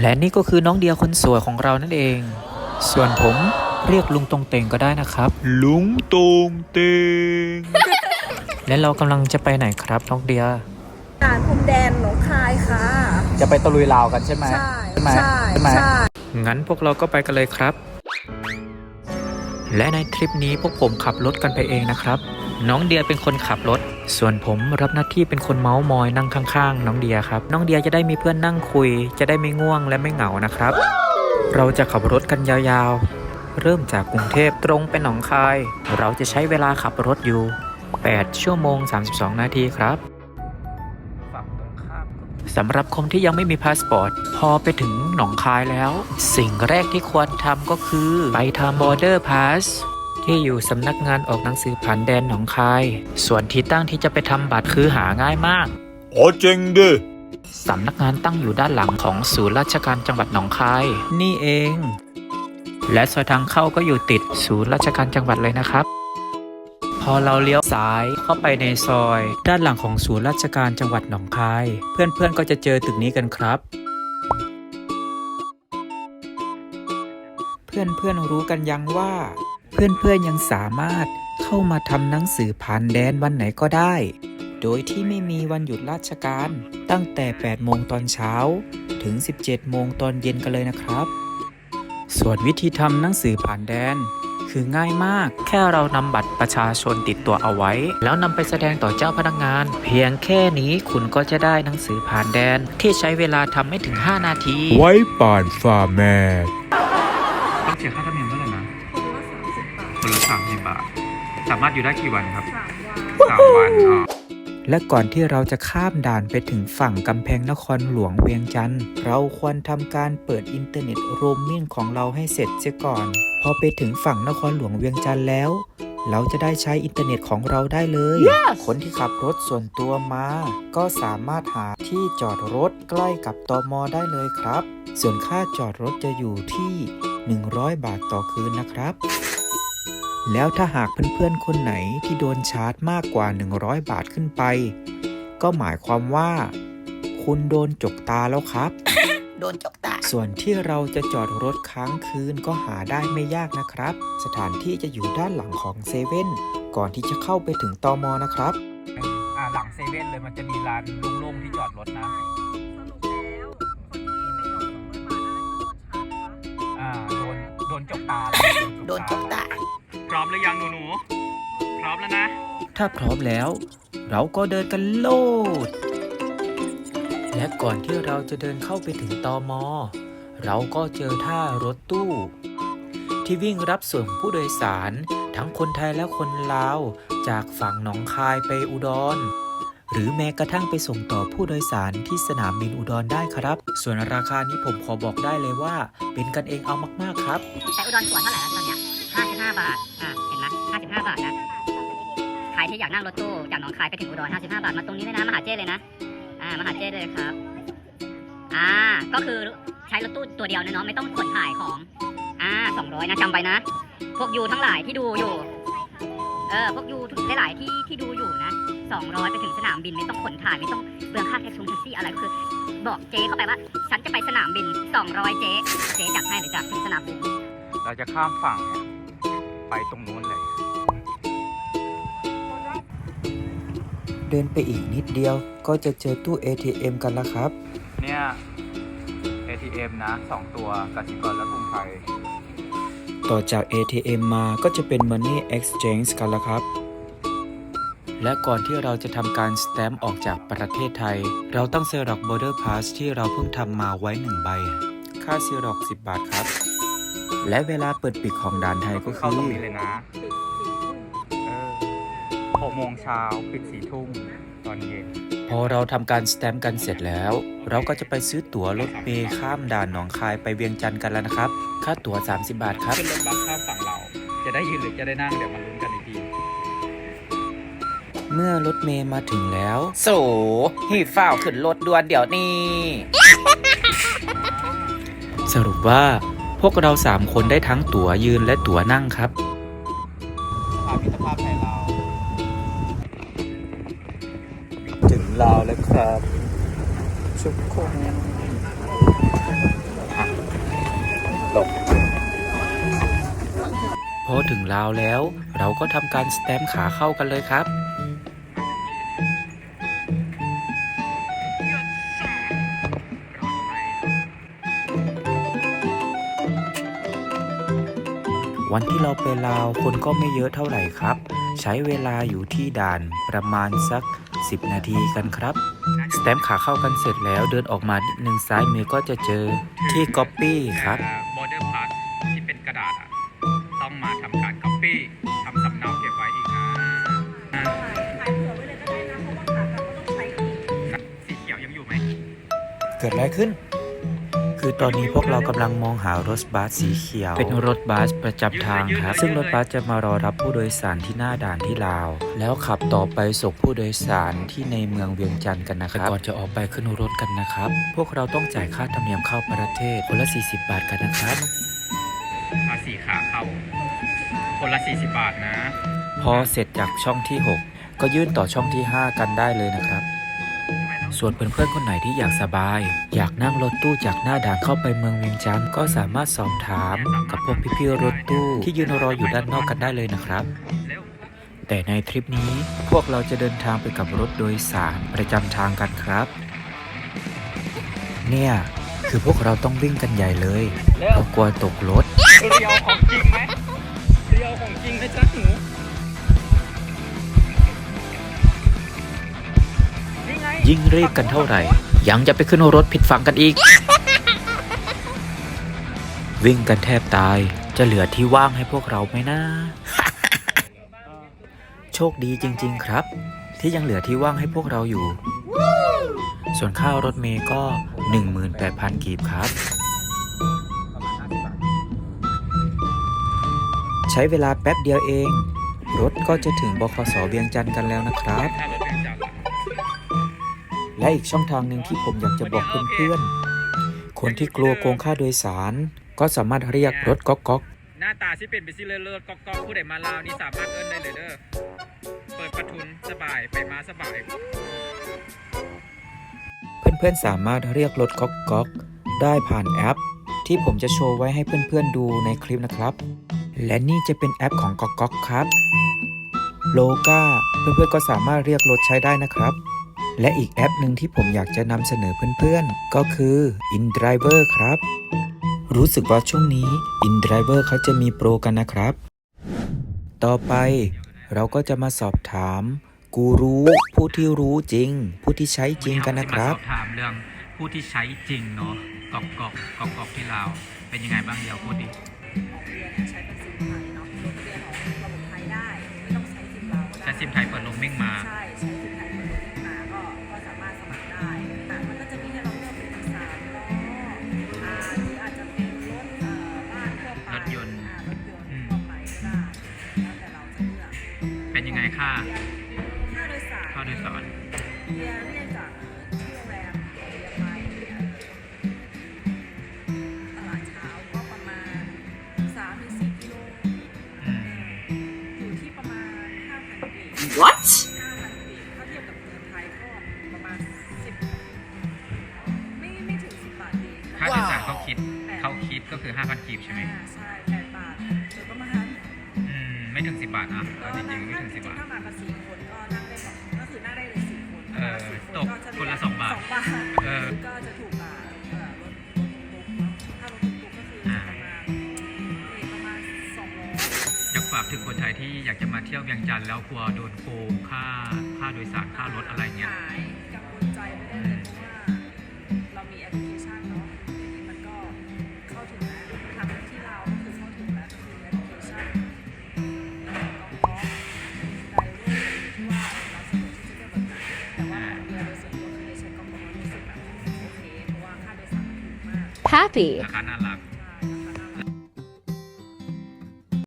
และนี่ก็คือน้องเดียคนสวยของเรานั่นเอง ส่วนผมเรียกลุงตรงเต็งก็ได้นะครับ ลุงตงเตงและเรากำลังจะไปไหนครับน้องเดียด่านพรมแดนหนองคายค่ะ จะไปตะลุยลาวกันใช่ไหมใช่ใช่ไหมใช่ใช่ไหมใช่งั้นพวกเราก็ไปกันเลยครับ และในทริปนี้พวกผมขับรถกันไปเองนะครับ น้องเดียเป็นคนขับรถ ส่วนผมรับหน้าที่เป็นคนเมาส์มอยนั่งข้างๆ น้องเดียครับ น้องเดียจะได้มีเพื่อนนั่งคุย จะได้ไม่ง่วงและไม่เหงานะครับ เราจะขับรถกันยาวๆ เริ่มจากกรุงเทพตรงไปหนองคาย เราจะใช้เวลาขับรถอยู่ 8 ชั่วโมง 32 นาทีครับสำหรับคนที่ยังไม่มีพาสปอร์ต พอไปถึงหนองคายแล้ว สิ่งแรกที่ควรทำก็คือ ไปทำ border pass ที่อยู่สำนักงานออกหนังสือผ่านแดนหนองคาย ส่วนที่ตั้งที่จะไปทำบัตรคือหาง่ายมาก อ๋อเจ๋งดิสำนักงานตั้งอยู่ด้านหลังของศูนย์ราชการจังหวัดหนองคาย นี่เอง และซอยทางเข้าก็อยู่ติดศูนย์ราชการจังหวัดเลยนะครับ พอเราเลี้ยวซ้ายเข้าไปในซอย ด้านหลังของศูนย์ราชการจังหวัดหนองคาย เพื่อนๆก็จะเจอตึกนี้กันครับ เพื่อนๆรู้กันยังว่า เพื่อนๆยังสามารถเข้ามาทำหนังสือผ่านแดนวันไหนก็ได้ โดยที่ไม่มีวันหยุดราชการ ตั้งแต่ 8 โมงตอนเช้า ถึง 17 โมงตอนเย็นกันเลยนะครับ ส่วนวิธีทำหนังสือผ่านแดน คือง่ายมาก แค่เรานำบัตรประชาชนติดตัวเอาไว้ แล้วนำไปแสดงต่อเจ้าพนักงาน เพียงแค่นี้คุณก็จะได้หนังสือผ่านแดน ที่ใช้เวลาทำไม่ถึง 5 นาที ไว้ป่านฝ่าแม่ต้องเสียค่าธรรมเนียมเท่าไหร่นะคนละ สามสิบบาท สามารถอยู่ได้กี่วันครับสามวันและก่อนที่เราจะข้ามด่านไปถึงฝั่งกำแพงนครหลวงเวียงจันทร์เราควรทำการเปิดอินเทอร์เน็ตโรมมิ่งของเราให้เสร็จเสียก่อน พอไปถึงฝั่งนครหลวงเวียงจันทร์แล้ว เราจะได้ใช้อินเทอร์เน็ตของเราได้เลยคนที่ขับรถส่วนตัวมา ก็สามารถหาที่จอดรถใกล้กับตอมอได้เลยครับ ส่วนค่าจอดรถจะอยู่ที่ 100 บาทต่อคืนนะครับ แล้วถ้าหากเพื่อนๆคนไหนที่โดนชาร์จมากกว่า 100 บาทขึ้นไป ก็หมายความว่า คุณโดนจกตาแล้วครับ โดนจกตา ส่วนที่เราจะจอดรถค้างคืนก็หาได้ไม่ยากนะครับ สถานที่จะอยู่ด้านหลังของเซเว่นก่อนที่จะเข้าไปถึงตอมอนะครับ อ่าหลังเซเว่นเลยมันจะมีร้านโล่งๆที่จอดรถนะสรุปแล้วคนที่ไปจอดสองร้อยบาทนั้นคือโดนชาร์จนะคะอ่าโดนโดนจกตาโดนจกตา พร้อมหรือยังหนูหนูๆพร้อมแล้วนะ ถ้าพร้อมแล้ว เราก็เดินกันโลด และก่อนที่เราจะเดินเข้าไปถึงตอมอเราก็เจอท่ารถตู้ ที่วิ่งรับส่งผู้โดยสารทั้งคนไทยและคนลาว จากฝั่งหนองคายไปอุดรหรือแม้กระทั่งไปส่งต่อผู้โดยสารที่สนามบินอุดรได้ครับ ส่วนราคานี้ผมขอบอกได้เลยว่า เป็นกันเองเอามากๆครับ แต่อุดรสวนเท่าไหร่แล้วตอนเนี้ย 55 บาท อะ เห็นไหม55 บาทนะ ใครที่อยากนั่งรถตู้จากหนองคายไปถึงอุดร55 บาท มาตรงนี้เลยนะมหาเจเลยนะ อ่ามหาเจเลยครับ อ่า ก็คือใช้รถตู้ตัวเดียวนะเนาะ ไม่ต้องขนถ่ายของ อ่า 200 นะจำไปนะ พวกยูทั้งหลายที่ดูอยู่ เออ พวกยูหลายๆที่ที่ดูอยู่นะ 200 ไปถึงสนามบินไม่ต้องขนถ่ายไม่ต้องเปลืองค่าแท็กซี่แท็กซี่อะไรก็คือ บอกเจ๊เข้าไปว่าฉันจะไปสนามบิน 200 เจ๊ เจ๊จัดให้หรือจัดถึงสนามบินเราจะข้ามฝั่งเนี่ย ไปตรงนู้นเลย เดินไปอีกนิดเดียวก็จะเจอตู้ ATM กันแล้วครับ เนี่ย ATM นะสองตัวกสิกรและกรุงไทย ต่อจาก ATM มาก็จะเป็น Money Exchange กันแล้วครับ และก่อนที่เราจะทำการสแตมป์ออกจากประเทศไทย เราต้องเซรอก Border Pass ที่เราเพิ่งทำมาไว้1ใบ ค่าเซรอก 10 บาทครับ และเวลาเปิดปิดของด่านไทยก็เข้าคือตรงนี้เลยนะเออหกโมงเช้าปิดสี่ทุ่มตอนเย็น พอเราทำการสแตมป์กันเสร็จแล้ว เราก็จะไปซื้อตั๋วรถเมล์ข้ามด่านหนองคายไปเวียงจันทร์กันแล้วนะครับ ค่าตั๋ว 30 บาทครับ ขึ้นรถบัสข้ามฝั่งเรา จะได้ยืนหรือจะได้นั่งเดี๋ยวมาลุ้นกันอีกทีเมื่อรถเมย์มาถึงแล้ว โสหีฝ้าวขึ้นรถด่วนเดี๋ยวนี้ สรุปว่า พวกเราสามคนได้ทั้งตั๋วยืนและตั๋วนั่งครับภาพมิตรภาพไทยเราถึงลาวแล้วครับทุกคนอะหลบพอถึงลาวแล้ว เราก็ทำการสแตมป์ขาเข้ากันเลยครับ วันที่เราไปลาวคนก็ไม่เยอะเท่าไหร่ครับ ใช้เวลาอยู่ที่ด่านประมาณสัก 10 นาทีกันครับ สแตมป์ขาเข้ากันเสร็จแล้วเดินออกมานิดนึงซ้ายมือก็จะเจอที่ก๊อปปี้ครับบอร์เดอร์พาสที่เป็นกระดาษอะต้องมาทำการ copy ทำสำเนาเก็บไว้อีกนะอะขายเผื่อไว้เลยก็ได้นะเพราะว่าขากลับก็ต้องใช้อีกสีเขียวยังอยู่ไหมเกิดอะไรขึ้น คือตอนนี้พวกเรากำลังมองหารถบัสสีเขียว เป็นรถบัสประจำทางครับ ซึ่งรถบัสจะมารอรับผู้โดยสารที่หน้าด่านที่ลาว แล้วขับต่อไปส่งผู้โดยสารที่ในเมืองเวียงจันทร์กันนะครับแต่ก่อนจะออกไปขึ้นรถกันนะครับ พวกเราต้องจ่ายค่าธรรมเนียมเข้าประเทศคนละ 40 บาทกันนะครับภาษีขาเข้า คนละ 40 บาทนะ พอเสร็จจากช่องที่ 6 ก็ยื่นต่อช่องที่ 5 กันได้เลยนะครับ ส่วนเพื่อนๆคนไหนที่อยากสบาย อยากนั่งรถตู้จากหน้าด่านเข้าไปเมืองเวียงจันทร์ก็สามารถสอบถามกับพวกพี่ๆรถตู้ที่ยืนรออยู่ด้านนอกกันได้เลยนะครับ แต่ในทริปนี้พวกเราจะเดินทางไปกับรถโดยสารประจำทางกันครับ เนี่ย คือพวกเราต้องวิ่งกันใหญ่เลยเพราะกลัวตกรถเรียวของจริงไหม ยิ่งรีบกันเท่าไหร่ ยังจะไปขึ้นรถผิดฝั่งกันอีก วิ่งกันแทบตายจะเหลือที่ว่างให้พวกเราไหมนะ โชคดีจริง ๆ ครับ ที่ยังเหลือที่ว่างให้พวกเราอยู่ ส่วนค่ารถเมย์ก็ 18,000 กีบครับ ใช้เวลาแป๊บเดียวเอง รถก็จะถึงบคสเวียงจันทร์กันแล้วนะครับ และอีกช่องทางหนึ่งที่ผมอยากจะบอกเพื่อนๆ คนที่กลัวโกงค่าโดยสาร ก็สามารถเรียกรถก๊อกก๊อกหน้าตาที่เป็นไปซิเลอร์เลอร์ก๊อกก๊อกผู้ใดมาลาวนี่สามารถเอิ้นได้เลยเด้อ เปิดประทุนสบายไปมาสบาย เพื่อนๆสามารถเรียกรถก๊อกก๊อกได้ผ่านแอป ที่ผมจะโชว์ไว้ให้เพื่อนๆดูในคลิปนะครับ และนี่จะเป็นแอปของก๊อกก๊อกครับ โลกาเพื่อนๆก็สามารถเรียกรถใช้ได้นะครับ และอีกแอปหนึ่งที่ผมอยากจะนำเสนอเพื่อนๆ ก็คือ InDriver ครับ รู้สึกว่าช่วงนี้ InDriver เขาจะมีโปรกันนะครับ ต่อไปเราก็จะมาสอบถาม กูรู้ผู้ที่รู้จริง ผู้ที่ใช้จริงกันนะครับวัเาจมาสอบถามเรื่องผู้ที่ใช้จริงเนาะกอกกอกกอกกอกที่ลาวเป็นยังไงบ้างเดี๋ยวพูดดิ ใช้ ค่าค่าโดยสารค่าโดยสารเรียนเนี่ยจากที่โรงแรมเรียนไปเนี่ยตลาดเช้าก็ประมาณ3-4กิโลอืมอยู่ที่ประมาณ5,000ปี What? 5,000ปีถ้าเทียบกับเงินไทยก็ประมาณ10ไม่ไม่ถึง10บาทดีค่าโดยสารเขาคิดเขาคิดก็คือ 5,000กีบใช่ไหม อ่าใช่ ไม่ถึง10บาทนะก็เอาจรินั่งงๆไม่นั่งถึงจริ10งบาทๆถ้ามากับ4คนก็นั่งได้สองก็คือนั่งได้เลย4คนเออสี่ตกก็เฉลี่ยคนละสองบาทสองบาทเออ ก็จะถูกกว่าเอ่อรถรถตุ๊กเนาะถ้ารถตุ๊กก็คือจะประมาณนี่ประมาณ200อยากฝากถึงคนไทยที่อยากจะมาเที่ยวเวียงจันทร์แล้วกลัวโดนโกงค่าค่าโดยสารค่ารถอะไรเงี้ยหาย สึ